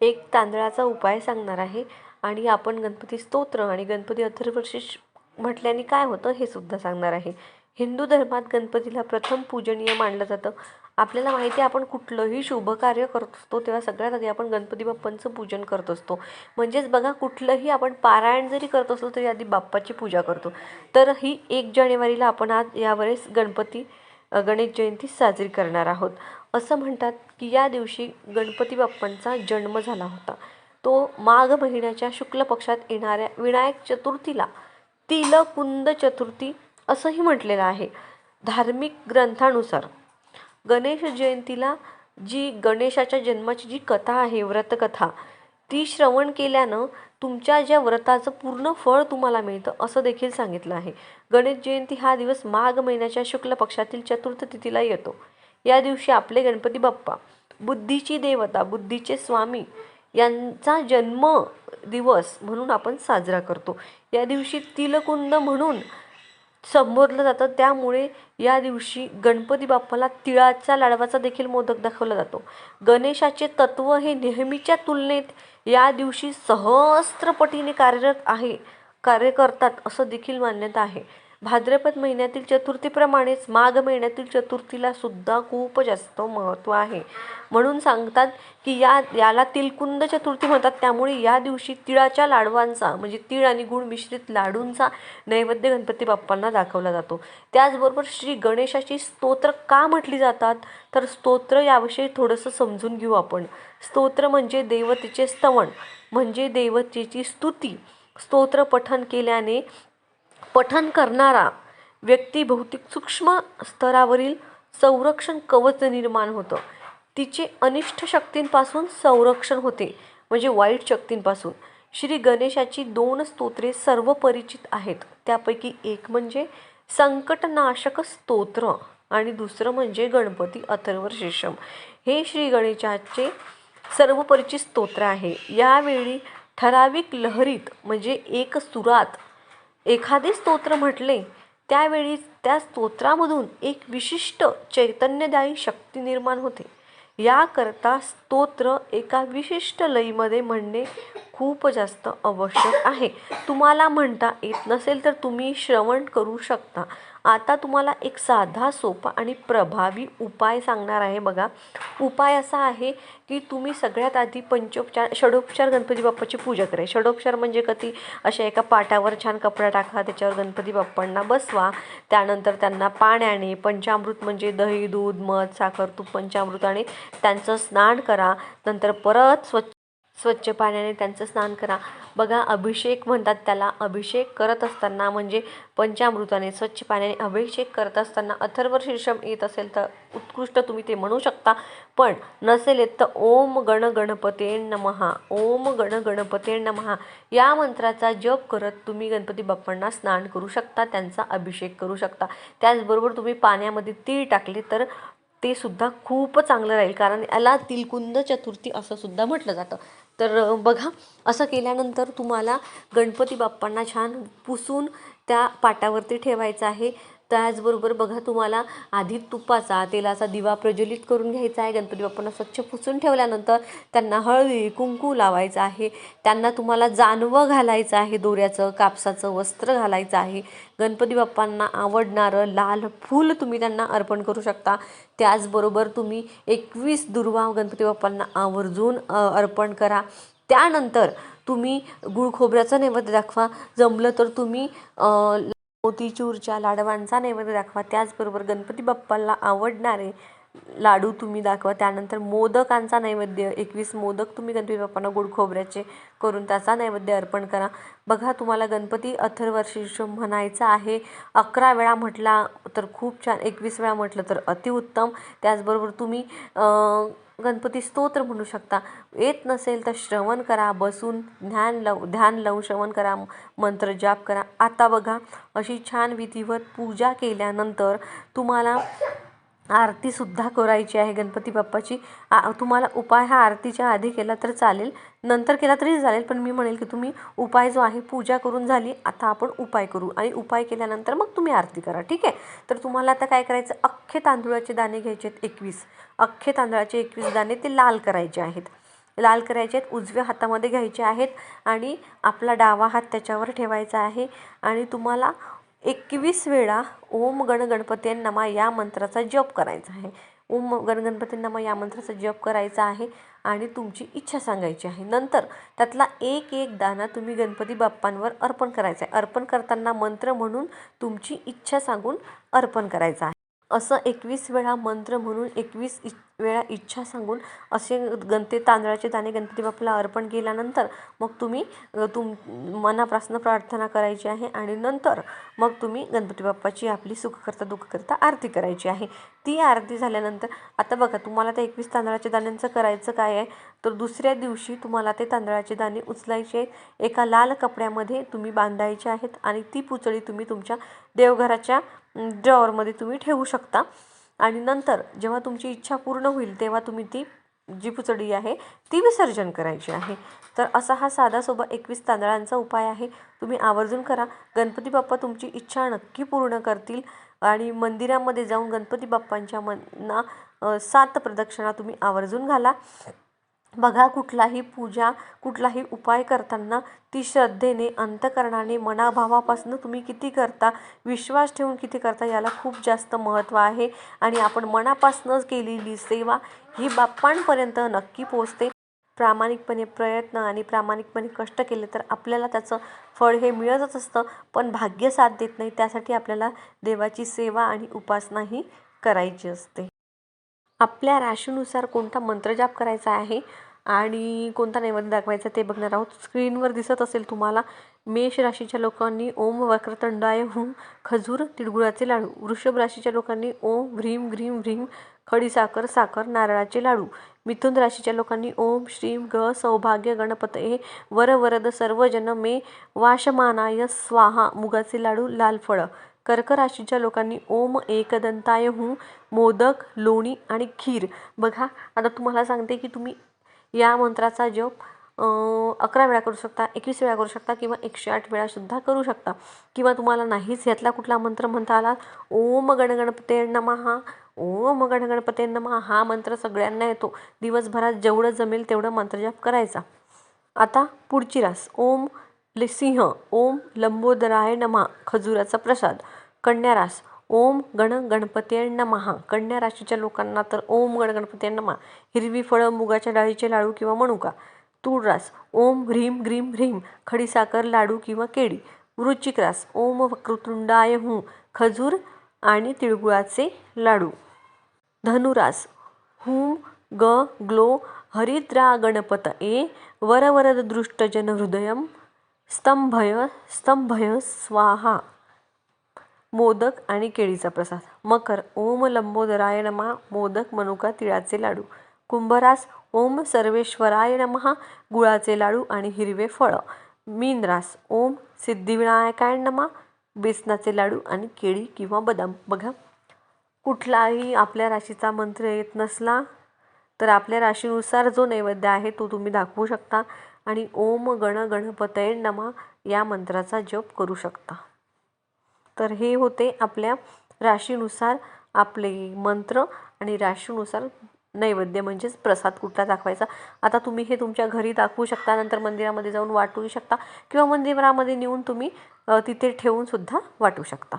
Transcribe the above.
एक तांदळाचा उपाय सांगणार आहे. आणि आपण गणपती स्तोत्र आणि गणपती अथर्वशीर्ष म्हटल्याने काय होतं हे सुद्धा सांगणार आहे. हिंदू धर्मात गणपतीला प्रथम पूजनीय मानलं जातं. आपल्याला माहिती आहे आपण कुठलंही शुभ कार्य करत असतो तेव्हा सगळ्यात आधी आपण गणपती बाप्पांचं पूजन करत असतो. म्हणजेच बघा कुठलंही आपण पारायण जरी करत असलो तरी आधी बाप्पाची पूजा करतो. तर ही एक जानेवारीला आपण आज यावेळेस गणपती गणेश जयंती साजरी करणार आहोत. असं म्हणतात की या दिवशी गणपती बाप्पांचा जन्म झाला होता. तो माघ महिन्याच्या शुक्ल पक्षात येणाऱ्या विनायक चतुर्थीला तिलकुंद चतुर्थी असंही म्हटलेलं आहे. धार्मिक ग्रंथानुसार गणेश जयंतीला जी गणेशाच्या जन्माची जी कथा आहे व्रतकथा ती श्रवण केल्यानं तुमच्या ज्या व्रताचं पूर्ण फळ तुम्हाला मिळतं असं देखील सांगितलं आहे. गणेश जयंती हा दिवस माघ महिन्याच्या शुक्ल पक्षातील चतुर्थ तिथीला येतो. या दिवशी आपले गणपती बाप्पा बुद्धीची देवता बुद्धीचे स्वामी यांचा जन्म दिवस म्हणून आपण साजरा करतो. या दिवशी तिलकुंद म्हणून संबोधलं जातं. त्यामुळे या दिवशी गणपती बाप्पाला तिळाचा लाडवाचा देखील मोदक दाखवला जातो. गणेशाचे तत्व हे नेहमीच्या तुलनेत या दिवशी सहस्त्रपटीने कार्यरत आहे कार्य करतात असं देखील मान्यता आहे. भाद्रपद महिन्यातील चतुर्थीप्रमाणेच माघ महिन्यातील चतुर्थीला सुद्धा खूप जास्त महत्त्व आहे. म्हणून सांगतात की या याला तिलकुंद चतुर्थी म्हणतात. त्यामुळे या दिवशी तिळाच्या लाडवांचा म्हणजे तीळ आणि गुळ मिश्रित लाडूंचा नैवेद्य गणपती बाप्पांना दाखवला जातो. त्याचबरोबर श्री गणेशाची स्तोत्र का म्हटली जातात? तर स्तोत्र याविषयी थोडंसं समजून घेऊ आपण. स्तोत्र म्हणजे देवतेचे स्तवण म्हणजे देवतेची स्तुती. स्तोत्र पठन केल्याने पठन करणारा व्यक्ती भौतिक सूक्ष्म स्तरावरील संरक्षण कवच निर्माण होतं. तिचे अनिष्ट शक्तींपासून संरक्षण होते म्हणजे वाईट शक्तींपासून. श्री गणेशाची दोन स्तोत्रे सर्व परिचित आहेत. त्यापैकी एक म्हणजे संकटनाशक स्तोत्र आणि दुसरं म्हणजे गणपती अथर्वशीर्षम हे श्री गणेशाचे सर्व परिचित स्तोत्र आहे. यावेळी ठराविक लहरीत म्हणजे एक सुरात एखादे स्तोत्र म्हटले त्यावेळी त्या स्तोत्रामधून एक विशिष्ट चैतन्यदायी शक्ती निर्माण होते. याकरता स्तोत्र एका विशिष्ट लयीमध्ये म्हणणे खूप जास्त आवश्यक आहे. तुम्हाला म्हणता येत नसेल तर तुम्ही श्रवण करू शकता. आता तुम्हाला एक साधा सोपा आणि प्रभावी उपाय सांगणार आहे बघा. उपाय असा आहे की तुम्ही सगळ्यात आधी पंचोपचार षडोपचार गणपती बाप्पाची पूजा करा. षडोपचार म्हणजे कधी अशा एका पाटावर छान कपडा टाका त्याच्यावर गणपती बाप्पांना बसवा. त्यानंतर त्यांना पाण्याने पंचामृत म्हणजे दही दूध मध साखर तूप पंचामृताने त्यांचं स्नान करा. नंतर परत स्वच्छ स्वच्छ पाण्याने त्यांचं स्नान करा. बघा अभिषेक म्हणतात त्याला. अभिषेक करत असताना म्हणजे पंचामृताने स्वच्छ पाण्याने अभिषेक करत असताना अथर्व शीर्षम येत असेल तर उत्कृष्ट तुम्ही ते म्हणू शकता. पण नसेल येत तर ओम गण गणपते नमहा ओम गण गणपते नमहा या मंत्राचा जप करत तुम्ही गणपती बाप्पांना स्नान करू शकता त्यांचा अभिषेक करू शकता. त्याचबरोबर तुम्ही पाण्यामध्ये तीळ टाकले तर ते सुद्धा खूप चांगलं राहील. कारण याला तिलकुंद चतुर्थी असं सुद्धा म्हटलं जातं. तर बघा असं केल्यानंतर तुम्हाला गणपती बाप्पांना छान पुसून त्या पाटावरती ठेवायचं आहे. त्याचबरोबर बघा तुम्हाला आधी तुपाचा तेलाचा दिवा प्रज्वलित करून घ्यायचा आहे. गणपती बाप्पांना स्वच्छ पुसून ठेवल्यानंतर त्यांना हळदी कुंकू लावायचं आहे. त्यांना तुम्हाला जानवं घालायचं आहे. दोऱ्याचं कापसाचं वस्त्र घालायचं आहे. गणपती बाप्पांना आवडणारं लाल फूल तुम्ही त्यांना अर्पण करू शकता. त्याचबरोबर तुम्ही एकवीस दुर्वा गणपती बाप्पांना आवर्जून अर्पण करा. त्यानंतर तुम्ही गुळ खोबऱ्याचं नैवेद्य दाखवा. जमलं तर तुम्ही मोतीचूरच्या लाडवांचा नैवेद्य दाखवा. त्याचबरोबर गणपती बाप्पाला आवडणारे लाडू तुम्ही दाखवा. त्यानंतर मोदकांचा नैवेद्य एकवीस मोदक तुम्ही गणपती बाप्पांना गुड खोबऱ्याचे करून त्याचा नैवेद्य अर्पण करा. बघा तुम्हाला गणपती अथर्वशीर्ष म्हणायचं आहे. अकरा वेळा म्हटला तर खूप छान. एकवीस वेळा म्हटलं तर अतिउत्तम त्याचबरोबर तुम्ही गणपती स्तोत्र म्हणू शकता. येत नसेल तर श्रवण करा बसून ध्यान लाव ध्यान लावून श्रवण करा मंत्र जाप करा. आता बघा अशी छान विधिवत पूजा केल्यानंतर तुम्हाला आरतीसुद्धा करायची आहे गणपती बाप्पाची. आ तुम्हाला उपाय हा आरतीच्या आधी केला तर चालेल. नंतर केला तरी चालेल पण मी म्हणेल की तुम्ही उपाय जो आहे पूजा करून झाली आता आपण उपाय करू. आणि उपाय केल्यानंतर मग तुम्ही आरती करा ठीक आहे? तर तुम्हाला आता काय करायचं? अख्खे तांदूळाचे दाणे घ्यायचे आहेत एकवीस. अख्खे तांदळाचे एकवीस दाणे ते लाल करायचे आहेत. लाल करायचे आहेत उजव्या हातामध्ये घ्यायचे आहेत आणि आपला डावा हात त्याच्यावर ठेवायचा आहे. आणि तुम्हाला एकवीस वेळा ओम गण गणपती नमा या मंत्राचा जप करायचा आहे. ओम गण गणपती नमा या मंत्राचा जप करायचा आहे आणि तुमची इच्छा सांगायची आहे. नंतर त्यातला एक एक दाना तुम्ही गणपती बाप्पांवर अर्पण करायचा आहे. अर्पण करताना मंत्र म्हणून तुमची इच्छा सांगून अर्पण करायचं आहे. असं एकवीस वेळा मंत्र म्हणून एकवीस इ वेळा इच्छा सांगून असे गणते तांदळाचे दाणे गणपती बाप्पाला अर्पण केल्यानंतर मग तुम्ही तुम मनापासून प्रार्थना करायची आहे आणि नंतर मग तुम्ही गणपती बाप्पाची आपली सुखकर्ता दुःखकर्ता आरती करायची आहे. ती आरती झाल्यानंतर आता बघा तुम्हाला त्या एकवीस तांदळाच्या दाण्यांचं करायचं काय आहे तर दुसऱ्या दिवशी तुम्हाला ते तांदळाचे दाणे उचलायचे आहेत. एका लाल कपड्यामध्ये तुम्ही बांधायचे आहेत आणि ती पुचळी तुम्ही तुमच्या देवघराच्या ड्रॉवरमध्ये तुम्ही ठेवू शकता. आणि नंतर जेव्हा तुमची इच्छा पूर्ण होईल तेव्हा तुम्ही ती जी पुचडी आहे ती विसर्जन करायची आहे. तर असा हा साधा सोबा एकवीस तांदळांचा उपाय आहे. तुम्ही आवर्जून करा. गणपती बाप्पा तुमची इच्छा नक्की पूर्ण करतील आणि मंदिरामध्ये जाऊन गणपती बाप्पांच्या मना सात प्रदक्षिणा तुम्ही आवर्जून घाला. बघा कुठलाही पूजा कुठलाही उपाय करताना ती श्रद्धेने अंतकरणाने मनाभावापासून तुम्ही किती करता विश्वास ठेवून किती करता याला खूप जास्त महत्त्व आहे. आणि आपण मनापासूनच केलेली सेवा ही बाप्पांपर्यंत नक्की पोचते प्रामाणिकपणे प्रयत्न आणि प्रामाणिकपणे कष्ट केले तर आपल्याला त्याचं फळ हे मिळतच असतं. पण भाग्य साथ देत नाही त्यासाठी आपल्याला देवाची सेवा आणि उपासनाही करायची असते. आपल्या राशीनुसार कोणता मंत्रजाप करायचा आहे? आणि कोणता नैवेद्य दाखवायचा ते बघणार आहोत. स्क्रीनवर दिसत असेल तुम्हाला मेष राशीच्या लोकांनी ओम वक्रतंडाय हुम खजूर तिळगुळाचे लाडू वृषभ राशीच्या लोकांनी ओम व्रीम घ्रीम व्रीम खडी साखर साखर नारळाचे लाडू मिथुन राशीच्या लोकांनी ओम श्रीम ग सौभाग्य गणपतये वर वरद सर्वजन मे वाशमानाय स्वाहा मुगाचे लाडू लाल फळं. कर्क राशीच्या लोकांनी ओम एकदंताय हूं मोदक लोणी आणि खीर. बघा आता तुम्हाला सांगते की तुम्ही या मंत्राचा जप अकरा वेळा करू शकता एकवीस वेळा करू शकता किंवा एकशे आठ वेळासुद्धा करू शकता. किंवा तुम्हाला नाहीच यातला कुठला मंत्र म्हणता आला ओम गणगणपते नमहा ओम गणगणपते नमहा हा मंत्र सगळ्यांना येतो. दिवसभरात जेवढं जमेल तेवढं मंत्रजाप करायचा. आता पुढची रास ओम सिंह ओम लंबोदराय नमा खजुराचा प्रसाद. कन्या रास ओम गण गणपती नमहा कन्या राशीच्या लोकांना तर ओम गण गणपती नमहा हिरवी फळं मुगाच्या डाळीचे लाडू किंवा मनुका. तूळ रास. ओम ह्रीम ग्रीम ह्रीम. खडीसाखर लाडू किंवा केळी. वृश्चिक रास. ओम वक्रतुंडाय हूं. खजूर आणि तिळगुळाचे लाडू. धनुरास हुं ग ग्लो हरिद्रा गणपत ए वरवरद दृष्टजन स्तंभय स्तंभय स्वाहा. मोदक आणि केळीचा प्रसाद. मकर ओम लंबोदराय नमहा मोदक मनुका तिळाचे लाडू. कुंभरास ओम सर्वेश्वराय नमहा गुळाचे लाडू आणि हिरवे फळं. मीनरास ओम सिद्धिविनायकाय नमा बेसनाचे लाडू आणि केळी किंवा बदाम. बघा कुठलाही आपल्या राशीचा मंत्र येत नसला तर आपल्या राशीनुसार जो नैवेद्य आहे तो तुम्ही दाखवू शकता आणि ओम गण गणपतये नमा या मंत्राचा जप करू शकता. तर हे होते आपल्या राशीनुसार आपले मंत्र आणि राशीनुसार नैवेद्य म्हणजेच प्रसाद कुठला दाखवायचा. आता तुम्ही हे तुमच्या घरी दाखवू शकता नंतर मंदिरामध्ये जाऊन वाटू शकता किंवा मंदिरामध्ये नेऊन तुम्ही तिथे ठेवून सुद्धा वाटू शकता.